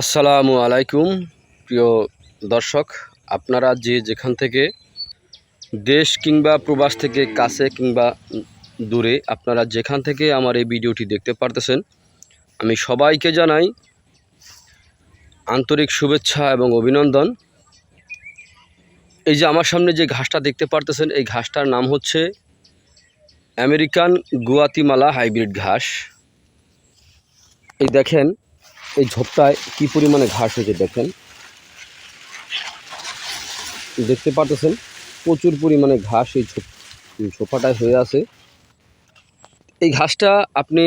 আসসালামু আলাইকুম, প্রিয় দর্শক। আপনারা যে যেখান থেকে দেশ কিংবা প্রবাস থেকে কাছে কিংবা দূরে আপনারা যেখান থেকে আমার এই ভিডিওটি দেখতে পারতেছেন, আমি সবাইকে জানাই আন্তরিক শুভেচ্ছা এবং অভিনন্দন। এই যে আমার সামনে যে ঘাসটা দেখতে পারতেছেন, এই ঘাসটার নাম হচ্ছে আমেরিকান গুয়াতিমালা হাইব্রিড ঘাস। এই দেখেন এই ঝোপটায় কি পরিমাণে ঘাস হয়েছে দেখেন? দেখতে পারতেছেন? প্রচুর পরিমাণে ঘাস এই ঝোপ ঝোপাটায় হয়ে আছে। এই ঘাসটা আপনি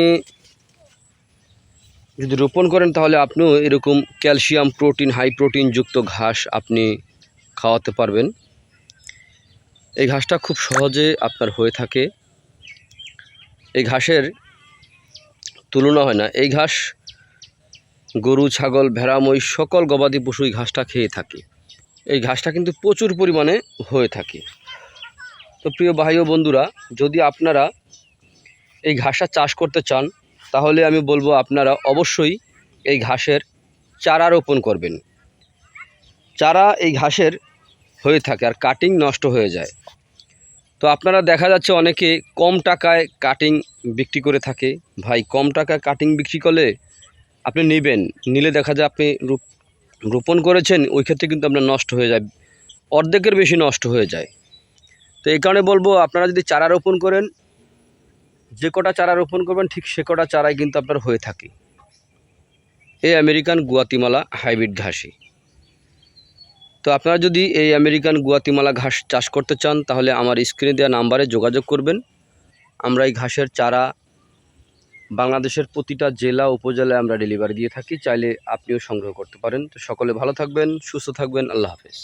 যদি রোপণ করেন তাহলে আপনিও এরকম ক্যালসিয়াম, প্রোটিন, হাই প্রোটিন যুক্ত ঘাস আপনি খাওয়াতে পারবেন। এই ঘাসটা খুব সহজে আপনার হয়ে থাকে। এই ঘাসের তুলনা হয় না। এই ঘাস গরু, ছাগল, ভেড়া, মহিষ, সকল গবাদি পশু এই ঘাসটা খেয়ে থাকে। এই ঘাসটা কিন্তু প্রচুর পরিমাণে হয়ে থাকে। তো প্রিয় ভাই ও বন্ধুরা, যদি আপনারা এই ঘাসটা চাষ করতে চান, তাহলে আমি বলব আপনারা অবশ্যই এই ঘাসের চারা রোপণ করবেন। চারা এই ঘাসের হয়ে থাকে আর কাটিং নষ্ট হয়ে যায়। তো আপনারা দেখা যাচ্ছে অনেকে কম টাকায় কাটিং বিক্রি করে থাকে। ভাই, কম টাকায় কাটিং বিক্রি করলে আপনি নেবেন, নিলে দেখা যায় আপনি রোপ- রোপণ করেছেন, ওই ক্ষেত্রে কিন্তু আপনার নষ্ট হয়ে যায়, অর্ধেকের বেশি নষ্ট হয়ে যায়। তো এই কারণে বলব, আপনারা যদি চারা রোপণ করেন, যে কটা চারা রোপণ করবেন, ঠিক সে কটা চারাই কিন্তু আপনার হয়ে থাকে। এই আমেরিকান গুয়াতিমালা হাইব্রিড ঘাসই। তো আপনারা যদি এই আমেরিকান গুয়াতিমালা ঘাস চাষ করতে চান, তাহলে আমার স্ক্রিনে দেওয়া নাম্বারে যোগাযোগ করবেন। আমরা এই ঘাসের চারা বাংলাদেশের প্রতিটা জেলা উপজেলায় আমরা ডেলিভারি দিয়ে থাকি, চাইলে আপনিও সংগ্রহ করতে পারেন। তো সকলে ভালো থাকবেন, সুস্থ থাকবেন, আল্লাহ হাফেজ।